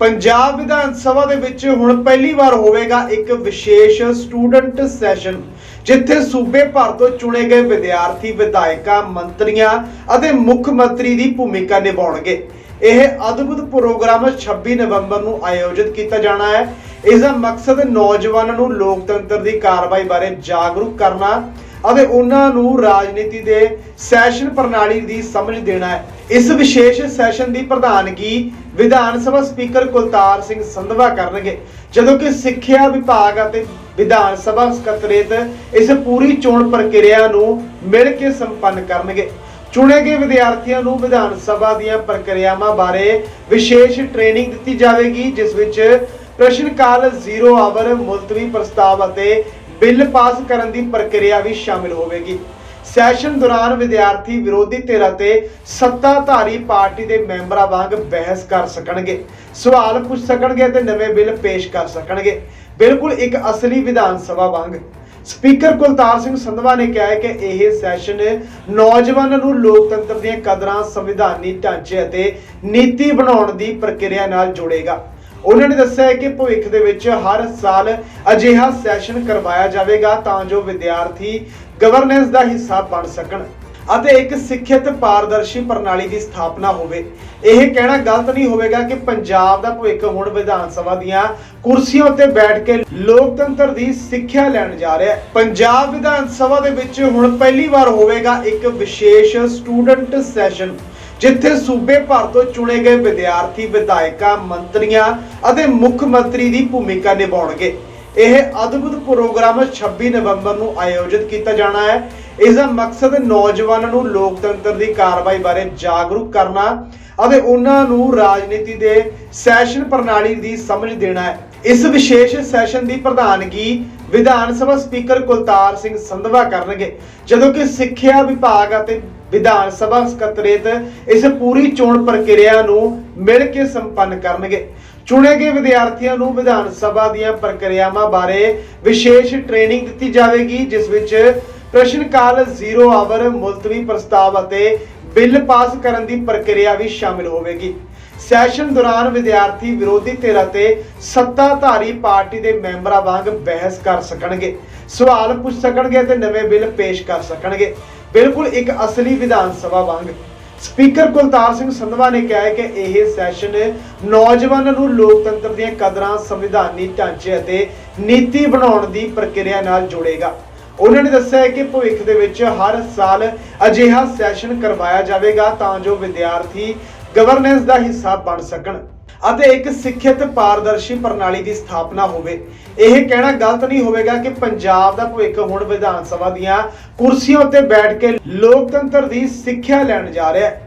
ਪੰਜਾਬ ਵਿਧਾਨ ਸਭਾ ਦੇ ਵਿੱਚ ਹੁਣ ਪਹਿਲੀ ਵਾਰ ਹੋਵੇਗਾ ਇੱਕ ਵਿਸ਼ੇਸ਼ ਸਟੂਡੈਂਟ ਸੈਸ਼ਨ, ਜਿੱਥੇ ਸੂਬੇ ਭਰ ਤੋਂ ਚੁਣੇ ਗਏ ਵਿਦਿਆਰਥੀ, ਵਿਧਾਇਕਾਂ, ਮੰਤਰੀਆਂ ਅਤੇ ਮੁੱਖ ਮੰਤਰੀ ਦੀ ਭੂਮਿਕਾ ਨਿਭਾਉਣਗੇ। ਇਹ ਅਦਭੁਤ ਪ੍ਰੋਗਰਾਮ 26 ਨਵੰਬਰ ਨੂੰ ਆਯੋਜਿਤ ਕੀਤਾ ਜਾਣਾ ਹੈ। ਇਸ ਦਾ ਮਕਸਦ ਨੌਜਵਾਨਾਂ ਨੂੰ ਲੋਕਤੰਤਰ ਦੀ ਕਾਰਵਾਈ ਬਾਰੇ ਜਾਗਰੂਕ ਕਰਨਾ ਅਤੇ ਉਹਨਾਂ ਨੂੰ ਰਾਜਨੀਤੀ ਦੇ ਸੈਸ਼ਨ ਪ੍ਰਣਾਲੀ ਦੀ ਸਮਝ ਦੇਣਾ ਹੈ। ਇਸ ਵਿਸ਼ੇਸ਼ ਸੈਸ਼ਨ ਦੀ ਪ੍ਰਧਾਨਗੀ ਵਿਧਾਨ ਸਭਾ ਸਪੀਕਰ ਕੁਲਤਾਰ ਸਿੰਘ ਸੰਧਵਾ ਕਰਨਗੇ। ਜਦੋਂ ਕਿ ਸਿੱਖਿਆ ਵਿਭਾਗ ਅਤੇ ਵਿਧਾਨ ਸਭਾ ਸਕੱਤਰੇਤ ਇਸ ਪੂਰੀ ਚੋਣ ਪ੍ਰਕਿਰਿਆ ਨੂੰ ਮਿਲ ਕੇ ਸੰਪੰਨ ਕਰਨਗੇ। ਚੁਣੇ ਗਏ ਵਿਦਿਆਰਥੀਆਂ ਨੂੰ ਵਿਧਾਨ ਸਭਾ ਦੀਆਂ ਪ੍ਰਕਿਰਿਆਵਾਂ ਬਾਰੇ ਵਿਸ਼ੇਸ਼ ਟ੍ਰੇਨਿੰਗ ਦਿੱਤੀ ਜਾਵੇਗੀ, ਜਿਸ ਵਿੱਚ ਪ੍ਰਸ਼ਨ ਕਾਲ ਜ਼ੀਰੋ ਆਵਰ, ਮੁਲਤਵੀ ਪ੍ਰਸਤਾਵ ਅਤੇ ਬਿੱਲ ਪਾਸ ਕਰਨ ਦੀ ਪ੍ਰਕਿਰਿਆ ਵੀ ਸ਼ਾਮਿਲ ਹੋਵੇਗੀ। ਸੈਸ਼ਨ ਦੌਰਾਨ ਵਿਦਿਆਰਥੀ ਵਿਰੋਧੀ ਧਿਰਾਂ ਤੇ ਸੱਤਾਧਾਰੀ ਪਾਰਟੀ ਦੇ ਮੈਂਬਰਾਂ ਵਾਂਗ ਬਹਿਸ ਕਰ ਸਕਣਗੇ, ਸਵਾਲ ਪੁੱਛ ਸਕਣਗੇ ਅਤੇ ਨਵੇਂ ਬਿੱਲ ਪੇਸ਼ ਕਰ ਸਕਣਗੇ। ਬਿਲਕੁਲ ਇੱਕ ਅਸਲੀ ਵਿਧਾਨ ਸਭਾ ਵਾਂਗ। ਸਪੀਕਰ ਕੁਲਤਾਰ ਸਿੰਘ ਸੰਧਵਾ ਨੇ ਕਿਹਾ ਕਿ ਇਹ ਸੈਸ਼ਨ ਨੌਜਵਾਨਾਂ ਨੂੰ ਲੋਕਤੰਤਰ ਦੀਆਂ ਕਦਰਾਂ, ਸੰਵਿਧਾਨੀ ਢਾਂਚੇ ਅਤੇ ਨੀਤੀ ਬਣਾਉਣ ਦੀ ਪ੍ਰਕਿਰਿਆ ਨਾਲ ਜੋੜੇਗਾ। ਉਹਨਾਂ ਨੇ ਦੱਸਿਆ ਹੈ ਕਿ ਭਵਿੱਖ ਦੇ ਵਿੱਚ ਹਰ ਸਾਲ ਅਜਿਹਾ ਸੈਸ਼ਨ ਕਰਵਾਇਆ ਜਾਵੇਗਾ ਤਾਂ ਜੋ ਵਿਦਿਆਰਥੀ ਗਵਰਨੈਂਸ ਦਾ ਹਿੱਸਾ ਬਣ ਸਕਣ ਅਤੇ ਇੱਕ ਸਿੱਖਿਅਤ ਪਾਰਦਰਸ਼ੀ ਪ੍ਰਣਾਲੀ ਦੀ ਸਥਾਪਨਾ ਹੋਵੇ। ਇਹ ਕਹਿਣਾ ਗਲਤ ਨਹੀਂ ਹੋਵੇਗਾ ਕਿ ਪੰਜਾਬ ਦਾ ਭਵਿੱਖ ਹੁਣ ਵਿਧਾਨ ਸਭਾ ਦੀਆਂ ਕੁਰਸੀਆਂ ਉੱਤੇ ਬੈਠ ਕੇ ਲੋਕਤੰਤਰ ਦੀ ਸਿੱਖਿਆ ਲੈਣ ਜਾ ਰਿਹਾ ਹੈ। ਪੰਜਾਬ ਵਿਧਾਨ ਸਭਾ ਦੇ ਵਿੱਚ ਹੁਣ ਪਹਿਲੀ ਵਾਰ ਹੋਵੇਗਾ ਇੱਕ ਵਿਸ਼ੇਸ਼ ਸਟੂਡੈਂਟ ਸੈਸ਼ਨ ਜਿੱਥੇ ਸੂਬੇ ਭਰ ਤੋਂ ਚੁਣੇ ਗਏ ਵਿਦਿਆਰਥੀ, ਵਿਧਾਇਕਾਂ, ਮੰਤਰੀਆਂ ਅਤੇ ਮੁੱਖ ਮੰਤਰੀ ਦੀ ਭੂਮਿਕਾ ਨਿਭਾਉਣਗੇ। ਇਹ ਅਦਭੁਤ ਪ੍ਰੋਗਰਾਮ 26 ਨਵੰਬਰ ਨੂੰ ਆਯੋਜਿਤ ਕੀਤਾ ਜਾਣਾ ਹੈ। ਇਸ ਦਾ ਮਕਸਦ ਨੌਜਵਾਨਾਂ ਨੂੰ ਲੋਕਤੰਤਰ ਦੀ ਕਾਰਵਾਈ ਬਾਰੇ ਜਾਗਰੂਕ ਕਰਨਾ ਅਤੇ ਉਹਨਾਂ ਨੂੰ ਰਾਜਨੀਤੀ ਦੇ ਸੈਸ਼ਨ ਪ੍ਰਣਾਲੀ ਦੀ ਸਮਝ ਦੇਣਾ ਹੈ। ਇਸ ਵਿਸ਼ੇਸ਼ ਸੈਸ਼ਨ ਦੀ ਪ੍ਰਧਾਨਗੀ ਵਿਧਾਨ ਸਭਾ ਸਪੀਕਰ ਕੁਲਤਾਰ ਸਿੰਘ ਸੰਧਵਾ ਕਰਨਗੇ। ਜਦੋਂ ਕਿ ਸਿੱਖਿਆ ਵਿਭਾਗ ਅਤੇ ਵਿਧਾਨ ਸਭਾ ਸਕੱਤਰੇਤ ਇਸ ਪੂਰੀ ਚੋਣ ਪ੍ਰਕਿਰਿਆ ਨੂੰ ਮਿਲ ਕੇ ਸੰਪੰਨ ਕਰਨਗੇ। ਚੁਣੇ ਗਏ ਵਿਦਿਆਰਥੀਆਂ ਨੂੰ ਵਿਧਾਨ ਸਭਾ ਦੀਆਂ ਪ੍ਰਕਿਰਿਆਵਾਂ ਬਾਰੇ ਵਿਸ਼ੇਸ਼ ਟ੍ਰੇਨਿੰਗ ਦਿੱਤੀ ਜਾਵੇਗੀ, ਜਿਸ ਵਿੱਚ ਪ੍ਰਸ਼ਨ ਕਾਲ ਜ਼ੀਰੋ ਆਵਰ, ਮੁਲਤਵੀ ਪ੍ਰਸਤਾਵ ਅਤੇ ਬਿੱਲ ਪਾਸ ਕਰਨ ਦੀ ਪ੍ਰਕਿਰਿਆ ਵੀ ਸ਼ਾਮਿਲ ਹੋਵੇਗੀ। ਸੈਸ਼ਨ ਦੌਰਾਨ ਵਿਦਿਆਰਥੀ ਵਿਰੋਧੀ ਧਿਰ ਤੇ ਸੱਤਾਧਾਰੀ ਪਾਰਟੀ ਦੇ ਮੈਂਬਰਾਂ ਵਾਂਗ ਬਹਿਸ ਕਰ ਸਕਣਗੇ, ਸਵਾਲ ਪੁੱਛ ਸਕਣਗੇ ਤੇ ਨਵੇਂ ਬਿੱਲ ਪੇਸ਼ ਕਰ ਸਕਣਗੇ। ਬਿਲਕੁਲ ਇੱਕ ਅਸਲੀ ਵਿਧਾਨ ਸਭਾ ਵਾਂਗ। ਸਪੀਕਰ ਕੁਲਤਾਰ ਸਿੰਘ ਸੰਧਵਾ ਨੇ ਕਿਹਾ ਕਿ ਇਹ ਸੈਸ਼ਨ ਨੌਜਵਾਨਾਂ ਨੂੰ ਲੋਕਤੰਤਰ ਦੀਆਂ ਕਦਰਾਂ ਸੰਵਿਧਾਨੀ ਢਾਂਚੇ ਅਤੇ ਨੀਤੀ ਬਣਾਉਣ ਦੀ ਪ੍ਰਕਿਰਿਆ ਨਾਲ ਜੋੜੇਗਾ। ਉਹਨਾਂ ਨੇ ਦੱਸਿਆ ਹੈ ਕਿ ਭਵਿੱਖ ਦੇ ਵਿੱਚ ਹਰ ਸਾਲ ਅਜਿਹਾ ਸੈਸ਼ਨ ਕਰਵਾਇਆ ਜਾਵੇਗਾ ਤਾਂ ਜੋ ਵਿਦਿਆਰਥੀ ਗਵਰਨੈਂਸ ਦਾ ਹਿੱਸਾ ਬਣ ਸਕਣ ਅਤੇ ਇੱਕ ਸਿੱਖਿਅਤ ਪਾਰਦਰਸ਼ੀ ਪ੍ਰਣਾਲੀ ਦੀ ਸਥਾਪਨਾ ਹੋਵੇ। ਇਹ ਕਹਿਣਾ ਗਲਤ ਨਹੀਂ ਹੋਵੇਗਾ ਕਿ ਪੰਜਾਬ ਦਾ ਭਵਿੱਖ ਹੁਣ ਵਿਧਾਨ ਸਭਾ ਦੀਆਂ ਕੁਰਸੀਆਂ ਉੱਤੇ ਬੈਠ ਕੇ ਲੋਕਤੰਤਰ ਦੀ ਸਿੱਖਿਆ ਲੈਣ ਜਾ ਰਿਹਾ ਹੈ।